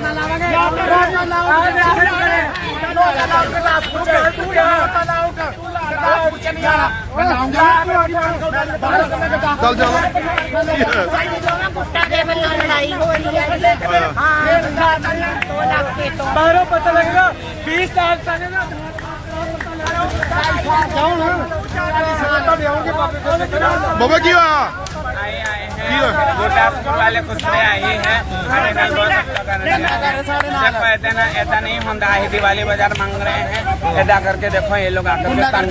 ਧਰਨਾ ਲਾਵਾਂਗੇ ਧਰਨਾ ਲਾਵਾਂਗੇ ਧਰਨਾ ਲਾਵਾਂਗੇ ਗੁਰਦਾਸਪੁਰ ਚ ਤੂੰ ਧਰਨਾ ਲਾਉਂਗਾ ਗੁਰਦਾਸਪੁਰ ਚ ਨਹੀਂ ਆਣਾ ਮੈਂ ਲਾਉਂਗਾ ਚੱਲ ਜਾ ਗੁੱਟਾ ਦੇ ਵੱਲੋਂ ਲੜਾਈ ਹੋ ਰਹੀ ਹੈ ਹਾਂ ਦੋ ਲੱਖ ਤੇ ਤੋਂ ਬਾਹਰੋਂ ਪਤਾ ਲੱਗਦਾ 20 ਸਾਲ ਤੱਕ ਨਾ ਬਾਬਾ ਕੀ ਹੋਇਆ वाले कुछ में आई है। ऐसा अच्छा नहीं हम दिवाली बाज़ार मांग रहे हैं। ऐसा करके देखो ये लोग आकर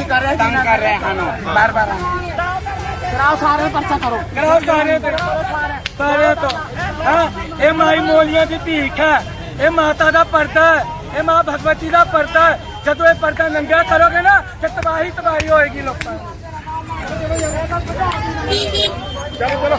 कर रहे हैं हाँ, हाँ। बार बार। करो। सारे सारे तो, तो- हाँ, ये माई मोलिया की भीख है। ये माता का पर्दा है। ये माँ भगवती का पर्दा है। जो ये पर्दा नंगा करोगे ना तो तबाही तबाही होगी लोग ਚਲੋ ਚਲੋ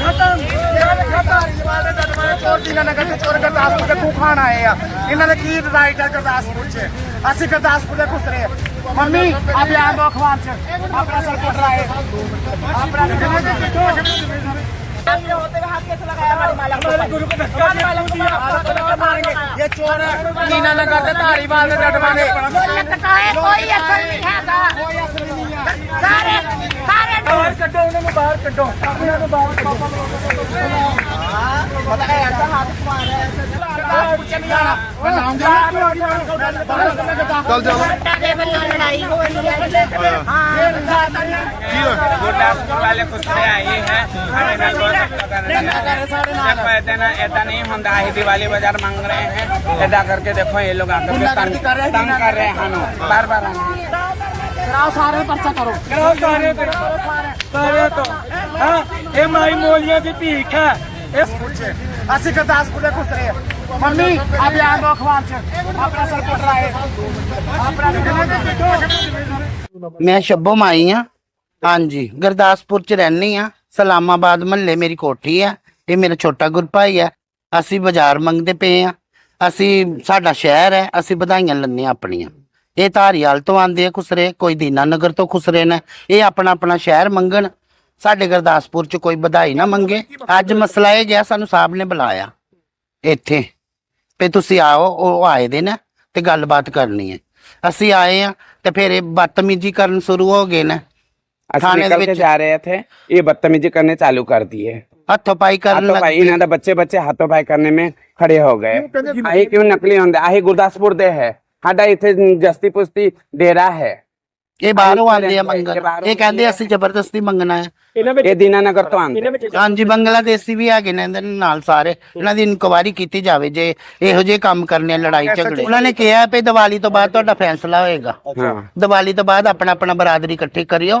ਖਤਮ। ਯਾਰ ਖਤਮ ਜਵਾਨੇ ਦਾ ਜਵਾਨੇ ਚੋਰ ਦੀ ਨਾ ਕਰਦੇ ਚੋਰ ਗੁਰਦਾਸਪੁਰ ਦੇ ਖੂ ਖਾਣ ਆਏ ਆ ਇਹਨਾਂ ਦੇ ਕੀ ਰਾਈਟ ਆ ਗੁਰਦਾਸਪੁਰ 'ਚ ਅਸੀਂ ਗੁਰਦਾਸਪੁਰ ਦੇ ਖੁਸਰੇ ਮੰਮੀ ਆ ਬਿਆਨ ਦੋ ਅਖਬਾਰ 'ਚ ਆਪਣਾ ਸਰਕਟ ਰਾਏ ਆਪਣਾ ਸਰਕਟ होते हुए हाथ कैसे लगाया हमारी माला को हमारे गुरु को धक्का दिया, तू दिया, मारेंगे ये चोर है नीना नगर से धारीवाल से डटवाने दौलत का है कोई असर नहीं हैगा सारे सारे ਬਾਹਰ ਕੱਢੋ ਉਹਨਾਂ ਨੂੰ ਬਾਹਰ ਕੱਢੋ ਉਹਨਾਂ ਨੂੰ ਬਾਹਰ ਕੱਢੋ पता है ऐसा हाथ मार है गुरदासपुर से नहीं आना मैं लाऊंगा ਚੱਲ ਜਾ गुट्टा के बल्ला लड़ाई हो रही है हाँ ਕੀ ਹੋਇਆ गुरदासपुर वाले कुछ में आई हैं हमारे घर बहुत अच्छा कर रहे हैं जब कहते ना ऐसा नहीं होता है दिवाली बाजार मांग रहे हैं ऐसा करके देखो ये लोग आकर के तंग तंग कर रहे हैं हमें बार बार ਕਰਾਓ ਸਾਰੇ ਪਰਚਾ ਕਰੋ। ਕਰਾਓ ਸਾਰੇ ਤੇ। ਸਾਰੇ ਤੋਂ। ਇਹ ਮਾਈ ਮੋਲੀਆਂ ਦੀ ਭੀਖ ਹੈ। ਅਸੀਂ ਗਦਾਸਪੁਰ ਦੇ ਘੁਸਰੇ ਆ। ਮੰਮੀ ਆ ਬਿਆਨ ਦੋ ਅਖਬਾਰ ਚ। ਆਪਣਾ ਸਰਪੋਟਰ ਆਏ ਆਪਣਾ ਮੈਂ ਸ਼ੱਬੋ ਮਾਈ ਆ। ਹਾਂਜੀ ਗੁਰਦਾਸਪੁਰ ਚ ਰਹਿਣੀ ਆ। ਸਲਾਮਾਬਾਦ ਮਹੱਲੇ ਮੇਰੀ ਕੋਠੀ ਆ। ਇਹ ਮੇਰਾ ਛੋਟਾ ਗੁਰਪਾਈ ਆ। ਅਸੀਂ ਬਾਜ਼ਾਰ ਮੰਗਦੇ ਪਏ ਆ। ਅਸੀਂ ਸਾਡਾ ਸ਼ਹਿਰ ਹੈ। ਅਸੀਂ ਵਧਾਈਆਂ ਲੰਨੇ ਆਪਣੀਆਂ। ਇਹ ਧਾਰੀਵਾਲ ਤੋਂ ਆਂਦੇ ਆ ਖੁਸਰੇ ਕੋਈ ਦੀਨਾ ਨਗਰ ਤੋਂ ਖੁਸਰੇ ਨੇ। ਇਹ ਆਪਣਾ ਆਪਣਾ ਸ਼ਹਿਰ ਮੰਗਣ। ਸਾਡੇ ਗੁਰਦਾਸਪੁਰ ਚ ਕੋਈ ਵਧਾਈ ਨਾ ਮੰਗੇ। ਅੱਜ ਮਸਲਾ ਇਹ ਗਿਆ ਸਾਨੂੰ ਸਾਹਿਬ ਨੇ ਬੁਲਾਇਆ ਇੱਥੇ ਤੇ ਤੁਸੀਂ ਆਓ ਉਹ ਆਏ ਦੇ ਨਾ ਤੇ ਗੱਲਬਾਤ ਕਰਨੀ ਹੈ। ਅਸੀਂ ਆਏ ਆ ਤੇ ਫਿਰ ਇਹ ਬਦਤਮੀਜੀ ਕਰਨ ਸ਼ੁਰੂ ਹੋ ਗਏ ਨੇ। ਅਸੀਂ ਨਿਕਲ ਕੇ ਜਾ ਰਹੇ ਥੇ ਇਹ ਬਦਤਮੀਜੀ ਕਰਨੇ ਚਾਲੂ ਕਰ ਦਿਏ ਹੱਥੋਂ ਪਾਈ ਕਰਨ ਲੱਗ ਭਾਈ ਇਹਨਾਂ ਦਾ ਬੱਚੇ ਬੱਚੇ ਹੱਥੋਂ ਪਾਈ ਕਰਨੇ ਮੇ ਖੜੇ ਹੋ ਗਏ। ਆਹੀ ਕਿਉਂ ਨਕਲੀ ਹੁੰਦੇ? ਆਹੀ ਗੁਰਦਾਸਪੁਰ ਦੇ ਹੈ। ਸਾਡਾ ਇੱਥੇ ਜਸਤੀ ਪੁਸਤੀ ਡੇਰਾ ਹੈ। ਇਹ ਬਾਹਰੋਂ ਆਉਂਦੇ ਆ ਮੰਗਣ। ਇਹ ਕਹਿੰਦੇ ਅਸੀਂ ਜ਼ਬਰਦਸਤੀ ਮੰਗਣਾ ਹੈ। ਇਹਨਾਂ ਵਿੱਚ ਇਹ ਤੋਂ ਆਉਂਦੇ। ਹਾਂਜੀ ਬੰਗਲਾਦੇਸ਼ੀ ਵੀ ਹੈਗੇ ਨੇ ਇਹਨਾਂ ਨਾਲ ਸਾਰੇ। ਇਹਨਾਂ ਦੀ ਇਨਕੁਆਇਰੀ ਕੀਤੀ ਜਾਵੇ ਜੇ ਇਹੋ ਜਿਹੇ ਕੰਮ ਕਰਨੇ ਲੜਾਈ ਝਗੜੇ। ਉਹਨਾਂ ਨੇ ਕਿਹਾ ਵੀ ਦੀਵਾਲੀ ਤੋਂ ਬਾਅਦ ਤੁਹਾਡਾ ਫੈਸਲਾ ਹੋਏਗਾ। ਦੀਵਾਲੀ ਤੋਂ ਬਾਅਦ ਆਪਣਾ ਆਪਣਾ ਬਰਾਦਰੀ ਇਕੱਠੀ ਕਰਿਓ।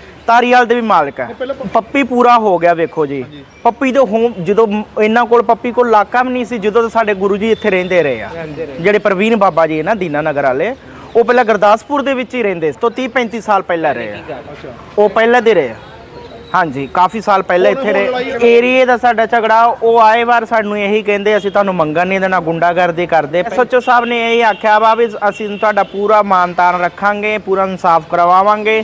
ਤਾਰੀਵਾਲ ਦੇ ਵੀ ਮਾਲਕ ਹੈ। ਪੱਪੀ ਪੂਰਾ ਹੋ ਗਿਆ ਵੇਖੋ ਜੀ। ਪੱਪੀ ਦੇ ਹੁਣ ਜਦੋਂ ਇਹਨਾਂ ਕੋਲ ਪੱਪੀ ਕੋਲ ਇਲਾਕਾ ਵੀ ਨਹੀਂ ਸੀ ਜਦੋਂ ਤੋਂ ਸਾਡੇ ਗੁਰੂ ਜੀ ਇੱਥੇ ਰਹਿੰਦੇ ਰਹੇ ਆ। ਜਿਹੜੇ ਪ੍ਰਵੀਨ ਬਾਬਾ ਜੀ ਹੈ ਨਾ ਦੀਨਾ ਨਗਰ ਵਾਲੇ ਉਹ ਪਹਿਲਾਂ ਗੁਰਦਾਸਪੁਰ ਦੇ ਵਿੱਚ ਹੀ ਰਹਿੰਦੇ ਸੀ। ਤੋਂ 30 35 ਸਾਲ ਪਹਿਲਾਂ ਰਹੇ ਆ। ਉਹ ਪਹਿਲਾਂ ਦੇ ਰਹੇ ਆ। ਹਾਂਜੀ ਕਾਫੀ ਸਾਲ ਪਹਿਲਾਂ ਇੱਥੇ ਰਹੇ। ਏਰੀਏ ਦਾ ਸਾਡਾ ਝਗੜਾ ਉਹ ਆਏ ਵਾਰ ਸਾਨੂੰ ਇਹੀ ਕਹਿੰਦੇ ਅਸੀਂ ਤੁਹਾਨੂੰ ਮੰਗਣ ਨਹੀਂ ਦੇਣਾ ਗੁੰਡਾਗਰਦੀ ਕਰਦੇ ਸੱਚੋ ਸਾਹਿਬ ਨੇ ਇਹ ਆਖਿਆ ਵਾ ਵੀ ਅਸੀਂ ਤੁਹਾਡਾ ਪੂਰਾ ਮਾਨਤਾਨ ਰੱਖਾਂਗੇ ਪੂਰਾ ਇਨਸਾਫ ਕਰਵਾਵਾਂਗੇ।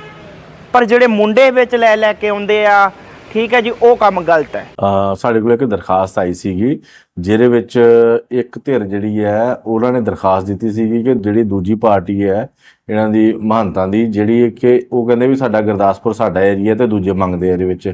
ਪਰ ਜਿਹੜੇ ਮੁੰਡੇ ਵਿੱਚ ਲੈ ਲੈ ਕੇ ਆਉਂਦੇ ਆ, ਠੀਕ ਹੈ ਜੀ, ਉਹ ਕੰਮ ਗਲਤ ਹੈ। ਸਾਡੇ ਕੋਲ ਇੱਕ ਦਰਖਾਸਤ ਆਈ ਸੀਗੀ, ਜਿਹਦੇ ਵਿੱਚ ਇੱਕ ਧਿਰ ਜਿਹੜੀ ਹੈ, ਉਹਨਾਂ ਨੇ ਦਰਖਾਸਤ ਦਿੱਤੀ ਸੀਗੀ ਕਿ ਜਿਹੜੀ ਦੂਜੀ ਪਾਰਟੀ ਹੈ, ਇਹਨਾਂ ਦੀ ਮਹੰਤਾਂ ਦੀ, ਜਿਹੜੀ ਕਿ ਉਹ ਕਹਿੰਦੇ ਵੀ ਸਾਡਾ ਗੁਰਦਾਸਪੁਰ ਸਾਡਾ ਏਰੀਆ ਤੇ ਦੂਜੇ ਮੰਗਦੇ ਆ ਇਹਦੇ ਵਿੱਚ।